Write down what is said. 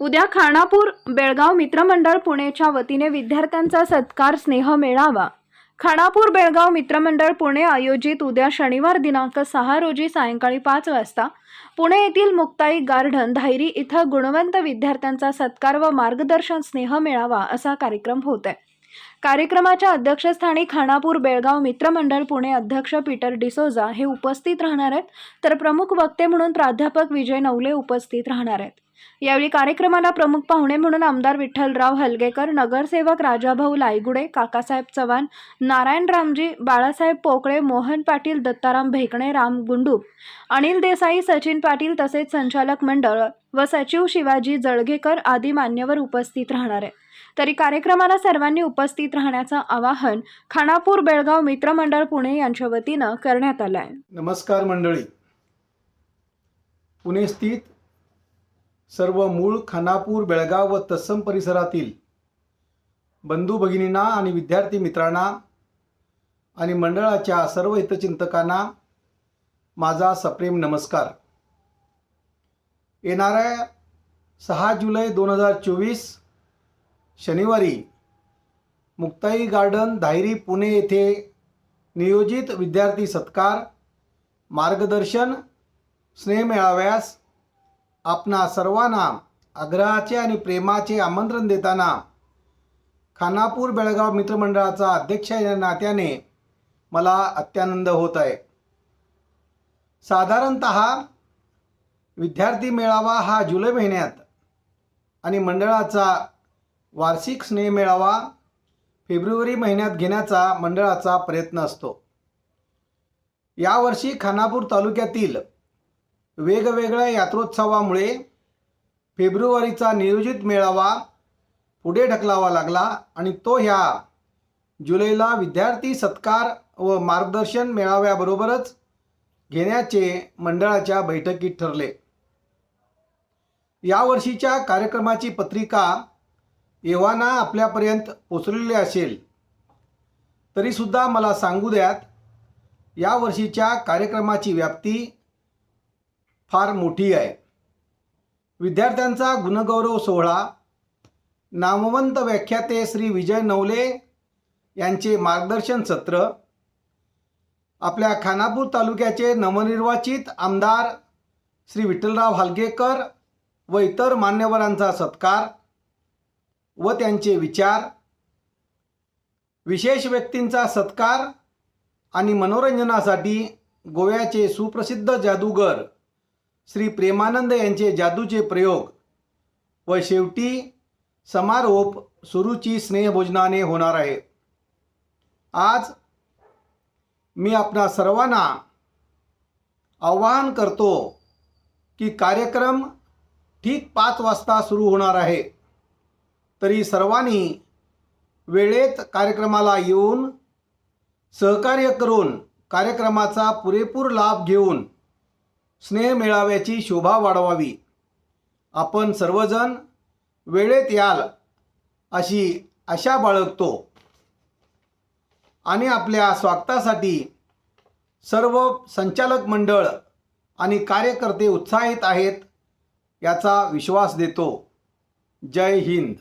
उद्या खानापूर बेळगाव मित्रमंडळ पुणेच्या वतीने विद्यार्थ्यांचा सत्कार स्नेह मेळावा. खानापूर बेळगाव मित्रमंडळ पुणे आयोजित उद्या शनिवार दिनांक सहा रोजी सायंकाळी पाच वाजता पुणे येथील मुक्ताई गार्डन धायरी इथं गुणवंत विद्यार्थ्यांचा सत्कार व मार्गदर्शन स्नेह मेळावा असा कार्यक्रम होत आहे कार्यक्रमाच्या अध्यक्षस्थानी खानापूर बेळगाव मित्रमंडळ पुणे अध्यक्ष पीटर डिसोजा हे उपस्थित राहणार आहेत. तर प्रमुख वक्ते म्हणून प्राध्यापक विजय नवले उपस्थित राहणार आहेत. यावेळी कार्यक्रमाला प्रमुख पाहुणे म्हणून आमदार विठ्ठलराव हलगेकर नगरसेवक राजाभाऊ लायगुडे काकासाहेब चव्हाण नारायण रामजी बाळासाहेब पोकळे मोहन पाटील दत्ताराम भेकणे राम गुंडूप अनिल देसाई सचिन पाटील तसेच संचालक मंडळ व सचिव शिवाजी जळगेकर आदी मान्यवर उपस्थित राहणार. आहे तरी कार्यक्रमाला सर्वांनी उपस्थित राहण्याचं आवाहन खानापूर बेळगाव मित्रमंडळ पुणे यांच्या वतीनं करण्यात आलं आहे नमस्कार मंडळी. पुणे स्थित सर्व मूळ खानापूर बेळगाव व तत्सम परिसरातील बंधू भगिनींना आणि विद्यार्थी मित्रांना आणि मंडळाच्या सर्व हितचिंतकांना माझा सप्रेम नमस्कार. येणाऱ्या सहा जुलै दोन हजार चोवीस शनिवारी मुक्ताई गार्डन धायरी पुणे येथे नियोजित विद्यार्थी सत्कार मार्गदर्शन स्नेह मेळाव्यास आपणा सर्वांना आग्रहाचे आणि प्रेमाचे आमंत्रण देताना खानापूर बेळगाव मित्रमंडळाचा अध्यक्ष या नात्याने मला अत्यानंद होत आहे. साधारणत विद्यार्थी मेळावा हा जुलै महिन्यात आणि मंडळाचा वार्षिक स्नेह मेळावा फेब्रुवारी महिन्यात घेण्याचा मंडळाचा प्रयत्न असतो. यावर्षी खानापूर तालुक्यातील वेगवेगळ्या यात्रोत्सवामुळे फेब्रुवारीचा नियोजित मेळावा पुढे ढकलावा लागला आणि तो ह्या जुलैला विद्यार्थी सत्कार व मार्गदर्शन मेळाव्याबरोबरच घेण्याचे मंडळाच्या बैठकीत ठरले. यावर्षीच्या कार्यक्रमाची पत्रिका एव्हाना आपल्यापर्यंत पोचलेली असेल तरीसुद्धा मला सांगू द्यात यावर्षीच्या कार्यक्रमाची व्याप्ती फार मोठी आहे. विद्यार्थ्यांचा गुणगौरव सोहळा. नामवंत व्याख्याते श्री विजय नवले यांचे मार्गदर्शन सत्र. आपल्या खानापूर तालुक्याचे नवनिर्वाचित आमदार श्री विठ्ठलराव हालगेकर व इतर मान्यवरांचा सत्कार व त्यांचे विचार. विशेष व्यक्तींचा सत्कार आणि मनोरंजनासाठी गोव्याचे सुप्रसिद्ध जादूगर श्री प्रेमानंद यांचे जादूचे प्रयोग व शेवटी समारोप सुरुची स्नेहभोजनाने होणार आहे. आज मी आपणा सर्वांना आवाहन करतो की कार्यक्रम ठीक पाच वाजता सुरू होणार आहे. तरी सर्वांनी वेळेत कार्यक्रमाला येऊन सहकार्य करून कार्यक्रमाचा पुरेपूर लाभ घेऊन स्नेह मेळाव्याची शोभा वाढवावी. आपण सर्वजण वेळेत याल अशी आशा बाळगतो. आणि आपल्या स्वागतासाठी सर्व संचालक मंडळ आणि कार्यकर्ते उत्साहित आहेत याचा विश्वास देतो. जय हिंद.